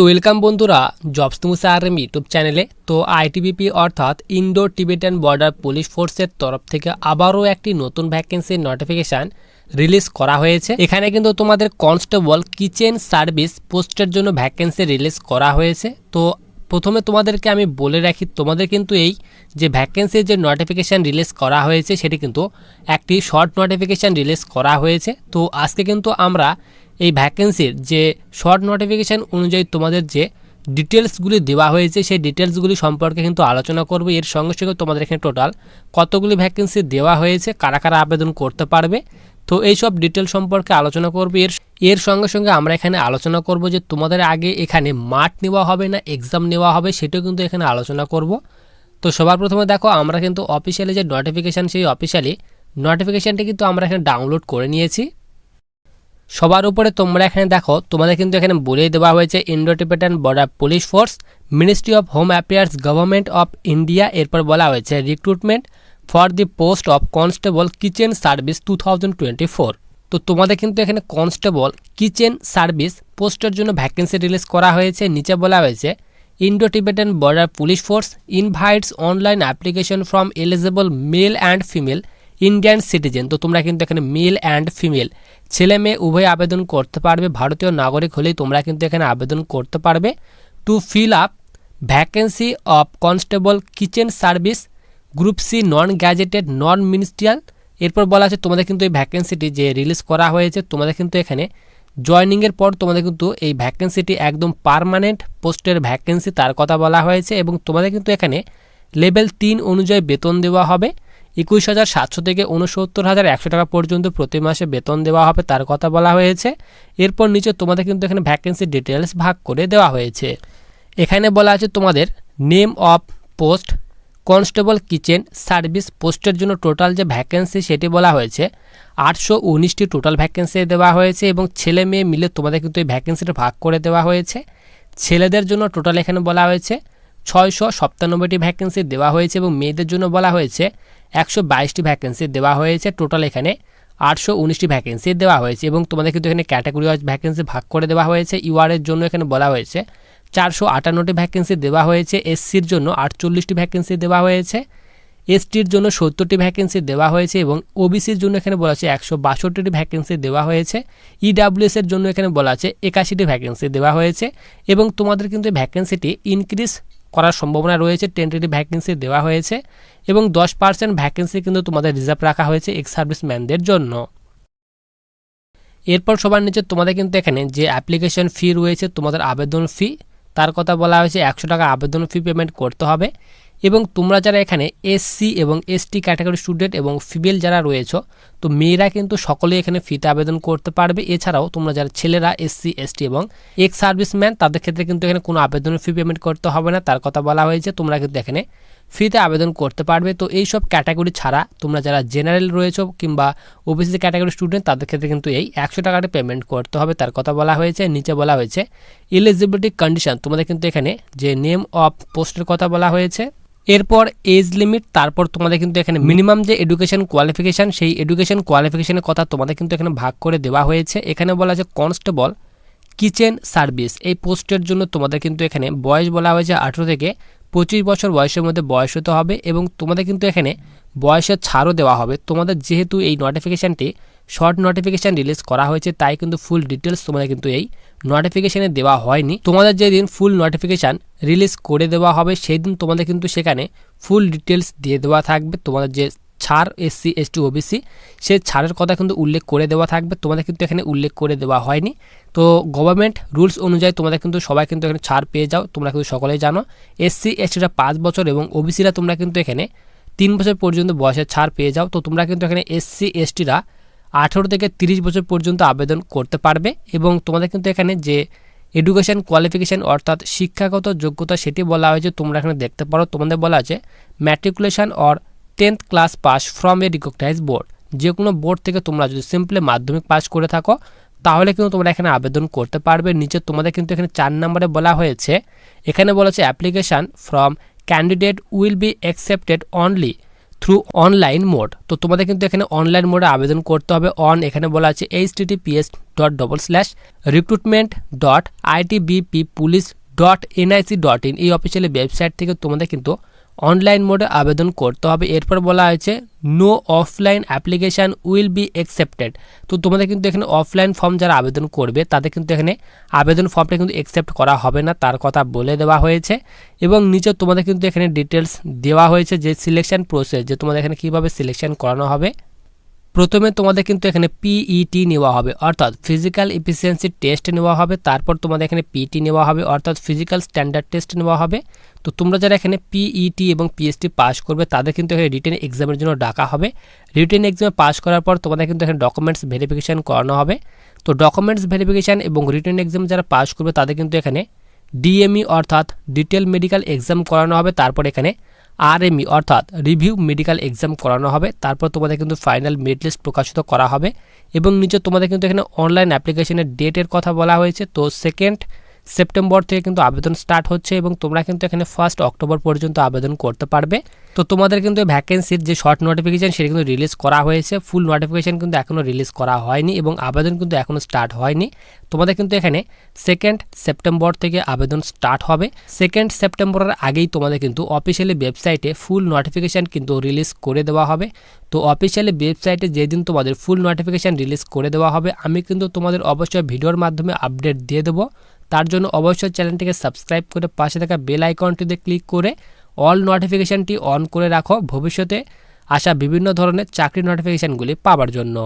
তো ওয়েলকাম বন্ধুরা jobs তুমুসা RM YouTube চ্যানেলে তো আইটিবিপি অর্থাৎ ইন্ডো টিবেটান বর্ডার পুলিশ ফোর্সের তরফ থেকে আবারও একটি নতুন ভ্যাকেন্সির নোটিফিকেশান রিলিজ করা হয়েছে। এখানে কিন্তু তোমাদের কনস্টেবল কিচেন সার্ভিস পোস্টের জন্য ভ্যাকেন্সি রিলিজ করা হয়েছে। তো প্রথমে তোমাদেরকে আমি বলে রাখি, তোমাদের কিন্তু এই যে ভ্যাকেন্সির যে নোটিফিকেশান রিলিজ করা হয়েছে, সেটি কিন্তু একটি শর্ট নোটিফিকেশান রিলিজ করা হয়েছে। তো আজকে কিন্তু আমরা এই ভ্যাকেন্সির যে শর্ট নোটিফিকেশান অনুযায়ী তোমাদের যে ডিটেলসগুলি দেওয়া হয়েছে, সেই ডিটেলসগুলি সম্পর্কে কিন্তু আলোচনা করব। এর সঙ্গে সঙ্গে তোমাদের এখানে টোটাল কতগুলি ভ্যাকেন্সি দেওয়া হয়েছে, কারা কারা আবেদন করতে পারবে? তো এই সব ডিটেল সম্পর্কে আলোচনা করব। এর এর সঙ্গে সঙ্গে আমরা এখানে আলোচনা করব যে তোমাদের আগে এখানে মাঠ নেওয়া হবে না এক্সাম নেওয়া হবে সেটাও কিন্তু এখানে আলোচনা করব। তো সবার প্রথমে দেখো, আমরা কিন্তু অফিসিয়ালি যে নোটিফিকেশান সেই অফিসিয়ালি নোটিফিকেশানটি কিন্তু আমরা এখানে ডাউনলোড করে নিয়েছি। সবার উপরে তোমরা এখানে দেখো, তোমাদের কিন্তু এখানে বলেই দেওয়া হয়েছে Indo Tibetan border police force ministry of home affairs government of India এরপর বলা হয়েছে recruitment for the post of constable kitchen service to তো তোমাদের কিন্তু এখানে কনস্টেবল কিচেন সার্ভিস পোস্টের জন্য ভ্যাকেন্সি রিলিজ করা হয়েছে, নিচে বলা হয়েছে Indo Tibetan border police force invites online application from eligible male and female Indian citizen তো তোমরা কিন্তু এখানে মেল অ্যান্ড ফিমেল ছেলে মেয়ে উভয় আবেদন করতে পারবে, ভারতীয় নাগরিক হলেই তোমরা কিন্তু এখানে আবেদন করতে পারবে। To fill up vacancy of constable kitchen service group C non gazetted non ministerial এরপর বলা আছে তোমাদের কিন্তু এই ভ্যাকেন্সিটি যে রিলিজ করা হয়েছে, তোমাদের কিন্তু এখানে জয়নিংয়ের পর তোমাদের কিন্তু এই ভ্যাকেন্সিটি একদম পারমানেন্ট পোস্টের ভ্যাকেন্সি তার কথা বলা হয়েছে এবং তোমাদের কিন্তু এখানে লেভেল তিন অনুযায়ী বেতন দেওয়া হবে। একুশ হাজার সাতশো থেকে উনসত্তর হাজার একশো টাকা পর্যন্ত প্রতি মাসে বেতন দেওয়া হবে তার কথা বলা হয়েছে। এরপর নিচে তোমাদের কিন্তু এখানে ভ্যাকেন্সি ডিটেলস ভাগ করে দেওয়া হয়েছে। এখানে বলা আছে তোমাদের name of post constable kitchen service পোস্টের জন্য টোটাল যে ভ্যাকেন্সি সেটি বলা হয়েছে, আটশো উনিশটি টোটাল ভ্যাকেন্সি দেওয়া হয়েছে এবং ছেলে মেয়ে মিলে তোমাদের কিন্তু এই ভ্যাকেন্সিটা ভাগ করে দেওয়া হয়েছে। ছেলেদের জন্য টোটাল এখানে বলা হয়েছে ছয়শো সপ্তানব্বইটি ভ্যাকেন্সি দেওয়া হয়েছে এবং মেয়েদের জন্য বলা হয়েছে একশো বাইশটি ভ্যাকেন্সি দেওয়া হয়েছে। টোটাল এখানে আটশো উনিশটি ভ্যাকেন্সি দেওয়া হয়েছে এবং তোমাদের কিন্তু এখানে ক্যাটাগরি ওয়াইজ ভ্যাকেন্সি ভাগ করে দেওয়া হয়েছে। ইউআরের জন্য এখানে বলা হয়েছে চারশো আটান্নটি ভ্যাকেন্সি দেওয়া হয়েছে। এসসির জন্য আটচল্লিশটি ভ্যাকেন্সি দেওয়া হয়েছে। এসটির জন্য সত্তরটি ভ্যাকেন্সি দেওয়া হয়েছে এবং ওবিসির জন্য এখানে বলা আছে একশো বাষট্টিটি ভ্যাকেন্সি দেওয়া হয়েছে। ইডাব্লিউএস এর জন্য এখানে বলা আছে একাশিটি ভ্যাকেন্সি দেওয়া হয়েছে এবং তোমাদের কিন্তু ভ্যাকেন্সিটি ইনক্রিজ করার সম্ভাবনা রয়েছে টেন্টেটিভ ভ্যাকেন্সি দেওয়া হয়েছে এবং দশ পার্সেন্ট ভ্যাকেন্সি কিন্তু তোমাদের রিজার্ভ রাখা হয়েছে এক্স সার্ভিসম্যানদের জন্য। এরপর সবার নিচে তোমাদের কিন্তু এখানে যে অ্যাপ্লিকেশন ফি রয়েছে, তোমাদের আবেদন ফি তার কথা বলা হয়েছে একশো টাকা আবেদন ফি পেমেন্ট করতে হবে। এবং তোমরা যারা এখানে এসসি এবং এসটি ক্যাটাগরি স্টুডেন্ট এবং ফিমেল যারা রয়েছ, তো মেয়েরা কিন্তু সকলেই এখানে ফিতে আবেদন করতে পারবে। এছাড়াও তোমরা যারা ছেলেরা এসসি এসটি এবং এক্স সার্ভিসম্যান তাদের ক্ষেত্রে কিন্তু এখানে কোনো আবেদন ফি পেমেন্ট করতে হবে না। তার কথা বলা হয়েছে, তোমরা কিন্তু এখানে ফ্রিতে আবেদন করতে পারবে। তো এই সব ক্যাটাগরি ছাড়া তোমরা যারা জেনারেল রয়েছো কিংবা ওবিসি ক্যাটাগরি স্টুডেন্ট তাদের ক্ষেত্রে কিন্তু এই একশো টাকাটা পেমেন্ট করতে হবে। তার কথা বলা হয়েছে, নিচে বলা হয়েছে এলিজিবিলিটি কন্ডিশন তোমাদের কিন্তু এখানে যে নেম অফ পোস্টের কথা বলা হয়েছে এরপর এজ লিমিট তারপর তোমাদের কিন্তু এখানে মিনিমাম যে এডুকেশন কোয়ালিফিকেশান সেই এডুকেশন কোয়ালিফিকেশানের কথা তোমাদের কিন্তু এখানে ভাগ করে দেওয়া হয়েছে। এখানে বলা আছে কনস্টেবল কিচেন সার্ভিস এই পোস্টের জন্য তোমাদের কিন্তু এখানে বয়স বলা হয়েছে আঠেরো থেকে পঁচিশ বছর বয়সের মধ্যে বয়স হতে হবে এবং তোমাদের কিন্তু এখানে বয়সের ছাড়ও দেওয়া হবে। তোমাদের যেহেতু এই নোটিফিকেশানটি শর্ট নোটিফিকেশান রিলিজ করা হয়েছে, তাই কিন্তু ফুল ডিটেলস তোমাদের কিন্তু এই নোটিফিকেশানে দেওয়া হয়নি। তোমাদের যেদিন ফুল নোটিফিকেশান রিলিজ করে দেওয়া হবে সেই দিন তোমাদের কিন্তু সেখানে ফুল ডিটেলস দিয়ে দেওয়া থাকবে। তোমাদের যে ছাড় এসসি এস এসটি ওবিসি সেই ছাড়ের কথা কিন্তু উল্লেখ করে দেওয়া থাকবে। তোমাদের কিন্তু এখানে উল্লেখ করে দেওয়া হয়নি। তো গভর্নমেন্ট রুলস অনুযায়ী তোমাদের কিন্তু সবাই কিন্তু এখানে ছাড় পেয়ে যাও, তোমরা কিন্তু সকলেই জানো। এসসি এসটিরা পাঁচ বছর এবং ওবিসিরা তোমরা কিন্তু এখানে তিন বছর পর্যন্ত বয়সের ছাড় পেয়ে যাও। তো তোমরা কিন্তু এখানে এসসি এসটিরা আঠেরো থেকে তিরিশ বছর পর্যন্ত আবেদন করতে পারবে এবং তোমাদের কিন্তু এখানে যে এডুকেশন কোয়ালিফিকেশান অর্থাৎ শিক্ষাগত যোগ্যতা সেটি বলা হয়েছে, তোমরা এখানে দেখতে পারো। তোমাদের বলা আছে matriculation or tenth class pass from a recognise board যে কোনো বোর্ড থেকে তোমরা যদি সিম্পলি মাধ্যমিক পাস করে থাকো, তাহলে কিন্তু তোমরা এখানে আবেদন করতে পারবে। নিচে তোমাদের কিন্তু এখানে চার নম্বরে বলা হয়েছে, এখানে বলা হচ্ছে application from candidate will be accepted only through online mode তো তোমাদের কিন্তু এখানে অনলাইন মোডে আবেদন করতে হবে। অন এখানে বলা আছে H TTPS dot double slash recruitment dot ITBP police dot NIC dot in এই অফিসিয়ালি ওয়েবসাইট থেকে তোমাদের কিন্তু অনলাইন মোডে আবেদন করতে হবে। এরপর বলা হয়েছে no offline application will be accepted তো তোমাদের কিন্তু এখানে অফলাইন ফর্ম যারা আবেদন করবে, তাদের কিন্তু এখানে আবেদন ফর্মটা কিন্তু অ্যাকসেপ্ট করা হবে না, তার কথা বলে দেওয়া হয়েছে। এবং নিচে তোমাদের কিন্তু এখানে ডিটেলস দেওয়া হয়েছে যে সিলেকশান প্রসেস যে তোমাদের এখানে কীভাবে সিলেকশান করানো হবে। প্রথমে তোমাদের কিন্তু এখানে পিইটি নেওয়া হবে, অর্থাৎ ফিজিক্যাল এফিসিয়েন্সি টেস্ট নেওয়া হবে, তারপর তোমাদের এখানে পিটি নেওয়া হবে, অর্থাৎ ফিজিক্যাল স্ট্যান্ডার্ড টেস্ট নেওয়া হবে। তো তোমরা যারা এখানে পিইটি এবং পিএসটি পাস করবে, তাদের কিন্তু এখানে রিটেন এক্সামের জন্য ডাকা হবে। রিটেন এক্সামে পাস করার পর তোমাদের কিন্তু এখানে ডকুমেন্টস ভেরিফিকেশান করানো হবে। তো ডকুমেন্টস ভেরিফিকেশান এবং রিটেন এক্সাম যারা পাস করবে, তাদের কিন্তু এখানে ডিএমই অর্থাৎ ডিটেল মেডিকেল এক্সাম করানো হবে। তারপর এখানে আরএমই অর্থাৎ রিভিউ মেডিকেল এক্সাম করানো হবে। তারপর তোমাদের কিন্তু ফাইনাল মেড লিস্ট প্রকাশিত করা হবে। এবং নিচে তোমাদের কিন্তু এখানে অনলাইন অ্যাপ্লিকেশনের ডেটের কথা বলা হয়েছে। তো সেকেন্ড সেপ্টেম্বর থেকে কিন্তু আবেদন স্টার্ট হচ্ছে এবং তোমরা কিন্তু এখানে ফার্স্ট অক্টোবর পর্যন্ত আবেদন করতে পারবে। তো তোমাদের কিন্তু ভ্যাকেন্সির যে শর্ট নোটিফিকেশান সেটা কিন্তু রিলিজ করা হয়েছে। ফুল নোটিফিকেশান কিন্তু এখনও রিলিজ করা হয়নি এবং আবেদন কিন্তু এখনও স্টার্ট হয়নি। তোমাদের কিন্তু এখানে সেকেন্ড সেপ্টেম্বর থেকে আবেদন স্টার্ট হবে। সেকেন্ড সেপ্টেম্বরের আগেই তোমাদের কিন্তু অফিসিয়ালি ওয়েবসাইটে ফুল নোটিফিকেশান কিন্তু রিলিজ করে দেওয়া হবে। তো অফিসিয়ালি ওয়েবসাইটে যেদিন তোমাদের ফুল নোটিফিকেশান রিলিজ করে দেওয়া হবে, আমি কিন্তু তোমাদের অবশ্যই ভিডিওর মাধ্যমে আপডেট দিয়ে দেবো। তার জন্য অবশ্যই চ্যানেলটিকে সাবস্ক্রাইব করে পাশে থাকা বেল আইকনটিতে ক্লিক করে অল নোটিফিকেশানটি অন করে রাখো ভবিষ্যতে। আসা বিভিন্ন ধরনের চাকরি নোটিফিকেশানগুলি পাওয়ার জন্য।